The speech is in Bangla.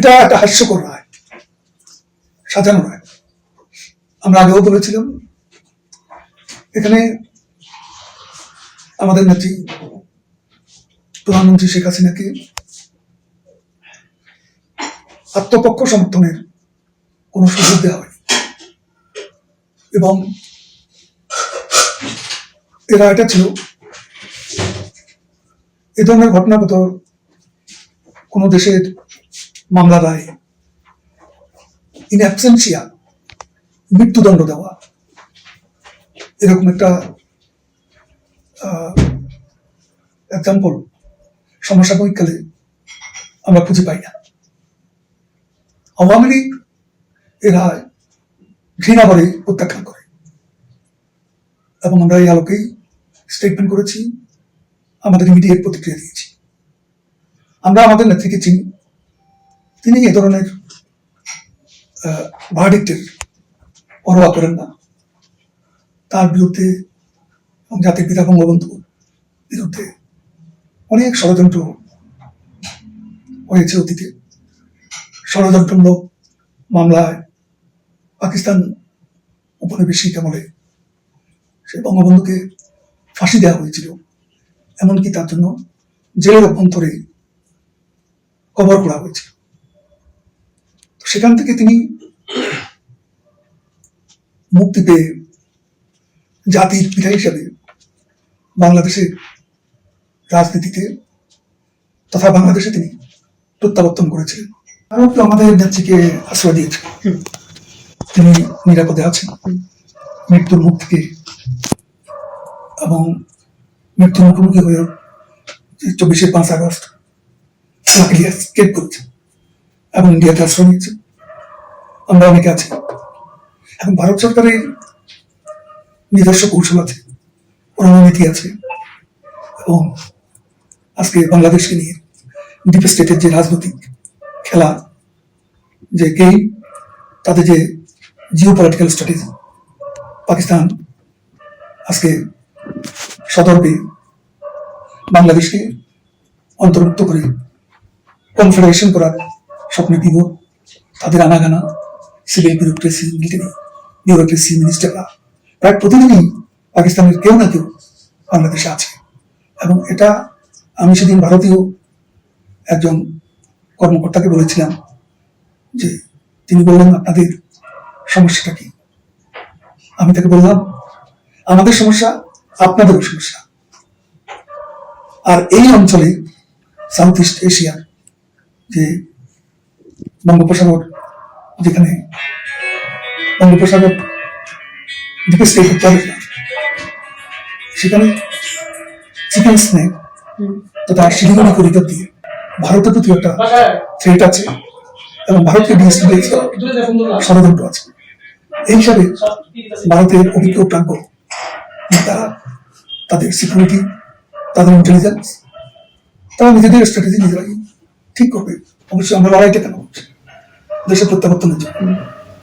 এটা একটা হাস্যকর রায় সাজানো রায়। আমরা আগেও বলেছিলাম, এখানে আমাদের নেত্রী প্রধানমন্ত্রী শেখ হাসিনাকে আত্মপক্ষ সমর্থনের কোনো সুযোগ দেওয়া হয়নি। এবং এরা এটা ছিল, এ ধরনের ঘটনাগত কোনো দেশের মামলা রায় ইন অ্যাবসেন্সিয়া মৃত্যুদণ্ড দেওয়া। এরকম একটা এক্সাম্পল সমসাময়িককালে আমরা খুঁজে পাই না। আওয়ামী লীগ এরা ঘৃণা করে প্রত্যাখ্যান করে। এবং আমরা এই আলোকেই স্টেটমেন্ট করেছি, আমাদের ইমিডিয়েট প্রতিক্রিয়া দিয়েছি। আমরা আমাদের নেত্রীকে চিনি তিনি এ ধরনের ভার্ডিক্টের পরোয়া করেন না। তার বিরুদ্ধে জাতির পিতা বঙ্গবন্ধুর বিরুদ্ধে অনেক ষড়যন্ত্র হয়েছে অতীতে। ষড়যন্ত্রমূলক মামলায় পাকিস্তান উপনিবেশিক আমলে সে বঙ্গবন্ধুকে ফাঁসি দেওয়া হয়েছিল। এমনকি তার জন্য জেলের অভ্যন্তরে কবর করা হয়েছিল। সেখান থেকে তিনি মুক্তি পেয়ে জাতির পিতা হিসাবে বাংলাদেশের রাজনীতিতে তথা বাংলাদেশে তিনি প্রত্যাবর্তন করেছিলেন। আরও তো আমাদের নেত্রীকে আশ্রয় দিয়েছে তিনি নিরাপদে আছেন। মৃত্যুর মুখ থেকে এবং মৃত্যুর মুখোমুখি হয়ে চব্বিশে পাঁচ আগস্ট লাকিলি এসকেপ করেছেন এবং ইন্ডিয়াতে আশ্রয় নিয়েছেন। আমরা অনেকে আছি। এবং ভারত সরকারের নিজস্ব কৌশল আছে, রণনীতি আছে, এবং আজকে বাংলাদেশকে নিয়ে ডিপ স্টেটের যে রাজনৈতিক খেলা, যে গেম তাদের যে জিও পলিটিক্যাল স্ট্র্যাটেজি পাকিস্তান আজকে সতর্কে বাংলাদেশকে অন্তর্ভুক্ত করে কনফেডারেশন করার স্বপ্নে দিব, তাদের আনাগানা সিভিল বিউরোক্রেসি বিউরোক্রেসি মিনিস্টাররা প্রায় প্রতিদিনই পাকিস্তানের কেউ না কেউ বাংলাদেশে আছে। এবং এটা আমি সেদিন ভারতীয় একজন কর্মকর্তাকে বলেছিলাম যে, তিনি বললেন, আপনাদের সমস্যাটা কি? আমি তাকে বললাম, আমাদের সমস্যা আপনাদেরও সমস্যা। আর এই অঞ্চলে সাউথ ইস্ট এশিয়ার যে বঙ্গোপসাগর যেখানে বঙ্গোপসাগর স্টে করতে হবে সেখানে চিকেন স্নেক তথা শিলিগুড়ি দিয়ে ভারতের প্রতি একটা থ্রেট আছে এবং ভারতকে করার ষড়যন্ত্র আছে। এই হিসাবে ভারতের অভিজ্ঞ প্রাজ্ঞ তারা তাদের সিকিউরিটি তাদের ইন্টেলিজেন্স তারা নিজেদের স্ট্র্যাটেজি নিজেরাই ঠিক করবে। অবশ্যই আমরা লড়াইটা কেন দেশের প্রত্যাবর্তনের জন্য।